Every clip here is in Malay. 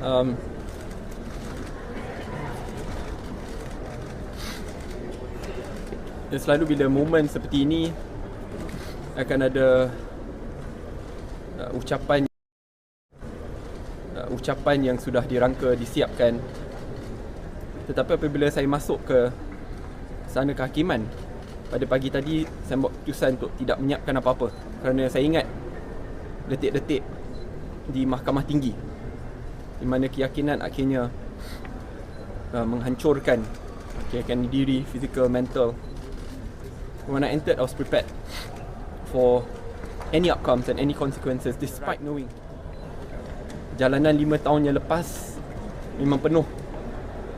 Um, dan selalu bila momen seperti ini akan ada uh, ucapan uh, ucapan yang sudah dirangka disiapkan. Tetapi apabila saya masuk ke sana kehakiman pada pagi tadi saya buat keputusan untuk tidak menyiapkan apa-apa. Kerana saya ingat detik-detik di mahkamah tinggi di mana keyakinan akhirnya uh, menghancurkan keyakinan diri, fizikal, mental. When I entered, I was prepared for any outcomes and any consequences, despite knowing. Jalanan lima tahun yang lepas memang penuh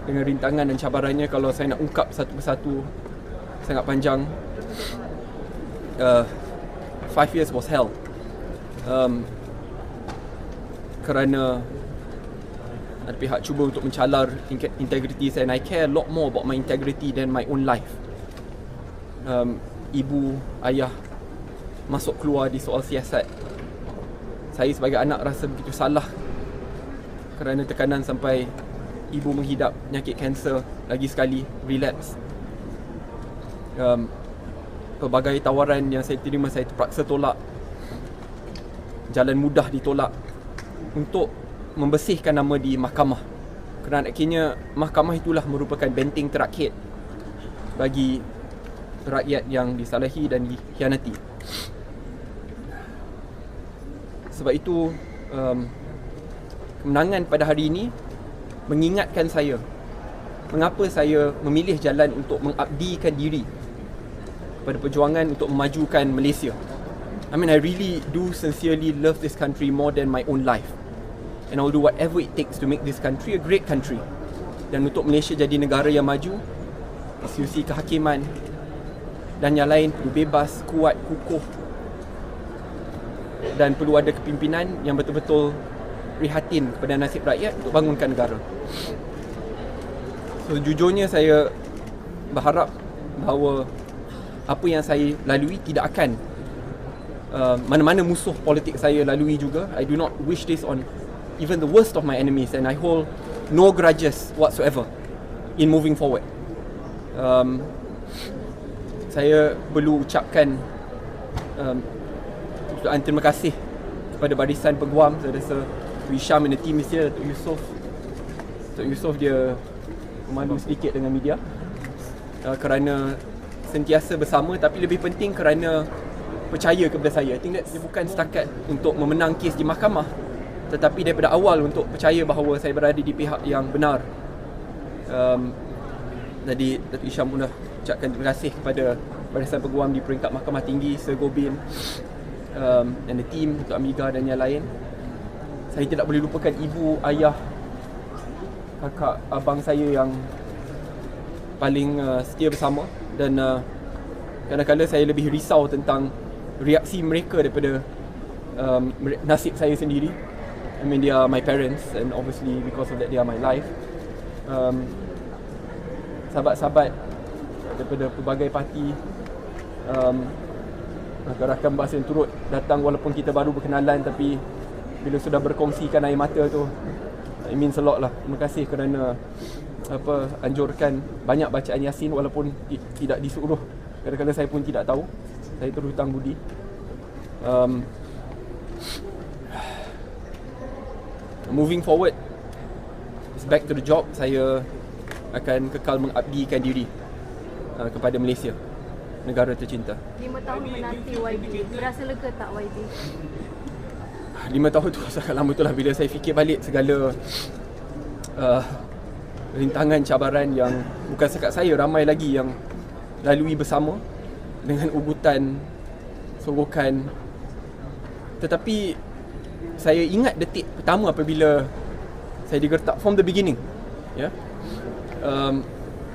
dengan rintangan dan cabarannya kalau saya nak ungkap satu persatu sangat panjang. Uh, five years was hell. Um, kerana ada pihak cuba untuk mencalar integriti saya and I care a lot more about my integrity than my own life um, ibu, ayah masuk keluar di soal siasat. Saya sebagai anak rasa begitu salah kerana tekanan sampai ibu menghidap penyakit kanser lagi sekali, relapse. Um, pelbagai tawaran yang saya terima saya terpaksa tolak. Jalan mudah ditolak untuk membersihkan nama di mahkamah. Kerana akhirnya mahkamah itulah merupakan benteng terakhir bagi rakyat yang disalahi dan dikhianati. Sebab itu um, kemenangan pada hari ini mengingatkan saya mengapa saya memilih jalan untuk mengabdikan diri kepada perjuangan untuk memajukan Malaysia. I mean I really do sincerely love this country more than my own life. And I'll do whatever it takes to make this country a great country. Dan untuk Malaysia jadi negara yang maju, institusi kehakiman, dan yang lain perlu bebas, kuat, kukuh dan perlu ada kepimpinan yang betul-betul prihatin kepada nasib rakyat untuk bangunkan negara. So jujurnya saya berharap bahawa apa yang saya lalui tidak akan uh, mana-mana musuh politik saya lalui juga. I do not wish this on even the worst of my enemies and I hold no grudges whatsoever in moving forward. Um, saya perlu ucapkan um, terima kasih kepada barisan peguam saya rasa Wisham and the team is here Datuk Yusof Datuk Yusof dia memandu sedikit dengan media. Uh, kerana sentiasa bersama tapi lebih penting kerana percaya kepada saya. I think that dia bukan setakat untuk memenang kes di mahkamah tetapi daripada awal untuk percaya bahawa saya berada di pihak yang benar. Um, jadi Datuk Isham pun dah ucapkan terima kasih kepada Barisan Peguam di peringkat Mahkamah Tinggi Sir Gobin um, and the team untuk Amiga dan yang lain. Saya tidak boleh lupakan ibu, ayah kakak, abang saya yang paling uh, setia bersama. Dan uh, kadang-kadang saya lebih risau tentang reaksi mereka daripada um, nasib saya sendiri. I mean they are my parents and obviously because of that they are my life. Um, sahabat-sahabat daripada pelbagai parti um, rakan-rakan bahasa yang turut datang walaupun kita baru berkenalan tapi bila sudah berkongsikan air mata tu it means a lot lah. Terima kasih kerana apa anjurkan banyak bacaan yasin walaupun tidak disuruh. Kadang-kadang saya pun tidak tahu. Saya terus hutang budi. Um, moving forward back to the job. Saya akan kekal mengabdikan diri uh, kepada Malaysia. Negara tercinta. Lima tahun menanti YB, berasa lega tak YB? Lima tahun tu sangat lama tu lah bila saya fikir balik segala uh, rintangan, cabaran yang bukan sekat saya, ramai lagi yang lalui bersama dengan ugutan, sorokan. Tetapi saya ingat detik pertama apabila saya digertak from the beginning. Ya. Yeah? Um,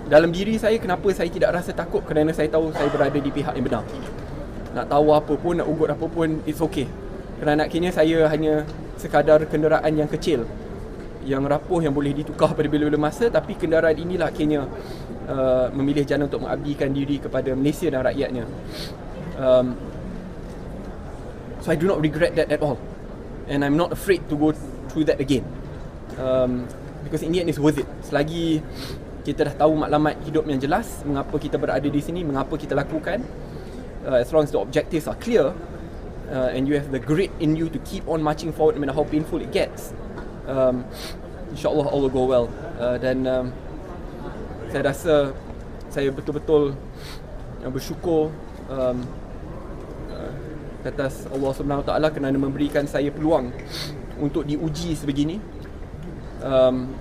dalam diri saya kenapa saya tidak rasa takut kerana saya tahu saya berada di pihak yang benar. Nak tahu apa pun, nak ugut apa pun, it's okay. Kerana akhirnya saya hanya sekadar kenderaan yang kecil yang rapuh yang boleh ditukar pada bila-bila masa tapi kenderaan inilah akhirnya uh, memilih jalan untuk mengabdikan diri kepada Malaysia dan rakyatnya. Um, so I do not regret that at all. And I'm not afraid to go through that again. Um, because in the end it's worth it. Selagi kita dah tahu maklumat hidup yang jelas, mengapa kita berada di sini, mengapa kita lakukan, uh, as long as the objectives are clear, uh, and you have the grit in you to keep on marching forward no matter how painful it gets, um, insyaAllah all will go well. Uh, dan um, saya rasa saya betul-betul uh, bersyukur um, uh, atas Allah SWT kerana memberikan saya peluang untuk diuji sebegini. Um,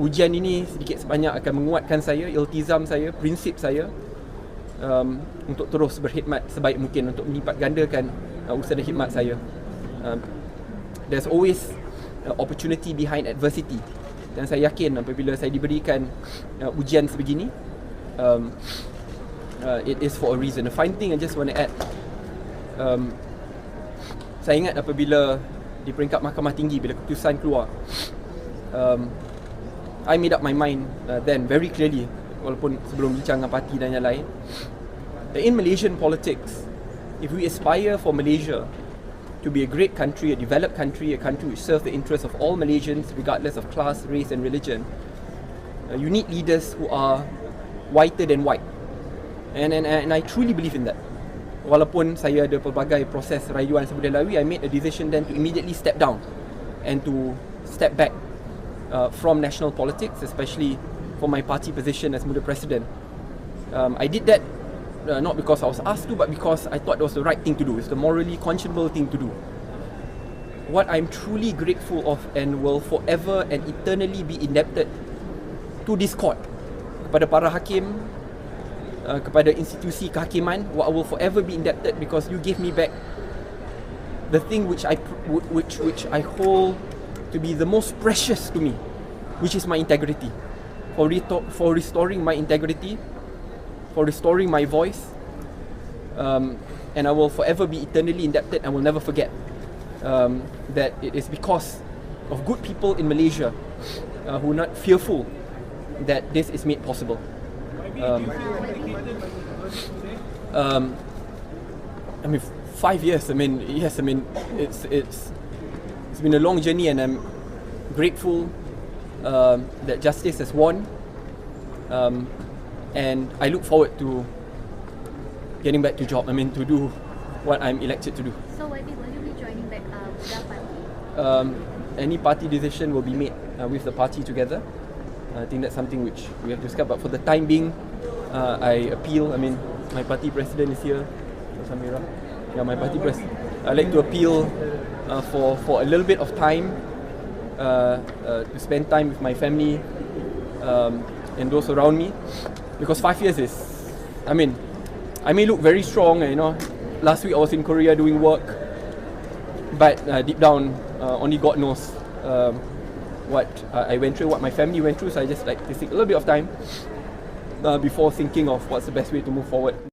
ujian ini sedikit sebanyak akan menguatkan saya, iltizam saya, prinsip saya um, untuk terus berkhidmat sebaik mungkin untuk melipat gandakan uh, usaha dan khidmat saya. Um, there's always uh, opportunity behind adversity. Dan saya yakin apabila saya diberikan uh, ujian sebegini, um, uh, it is for a reason. A fine thing I just want to add, um, saya ingat apabila di peringkat mahkamah tinggi bila keputusan keluar, um, I made up my mind uh, then very clearly walaupun sebelum bincang dengan parti dan yang lain that in Malaysian politics if we aspire for Malaysia to be a great country, a developed country, a country which serves the interests of all Malaysians regardless of class, race and religion, uh, you need leaders who are whiter than white. And, and, and I truly believe in that. Walaupun saya ada pelbagai proses rayuan saya lalui, I made a decision then to immediately step down and to step back uh, from national politics, especially for my party position as Muda President. Um, I did that uh, not because I was asked to, but because I thought it was the right thing to do. It's the morally conscionable thing to do. What I'm truly grateful of and will forever and eternally be indebted to this court, kepada para hakim, uh, kepada institusi kehakiman, what I will forever be indebted because you gave me back the thing which I which which I hold to be the most precious to me, which is my integrity. For, for restoring my integrity, for restoring my voice. Um, and I will forever be eternally indebted and will never forget um, that it is because of good people in Malaysia uh, who are not fearful that this is made possible. Um, um, I mean, five years. I mean, yes. I mean, it's it's it's been a long journey, and I'm grateful um, that justice has won. Um, and I look forward to getting back to job. I mean, to do what I'm elected to do. So will you be joining back uh, Muda Party? Um, any party decision will be made uh, with the party together. I think that's something which we have to discuss. But for the time being, uh, I appeal. I mean, my party president is here, Samira. Yeah, my party president. I like to appeal uh, for for a little bit of time uh, uh, to spend time with my family um, and those around me, because five years is, I mean, I may look very strong. You know, last week I was in Korea doing work, but uh, deep down, uh, only God knows um, what uh, I went through, what my family went through. So I just like to take a little bit of time uh, before thinking of what's the best way to move forward.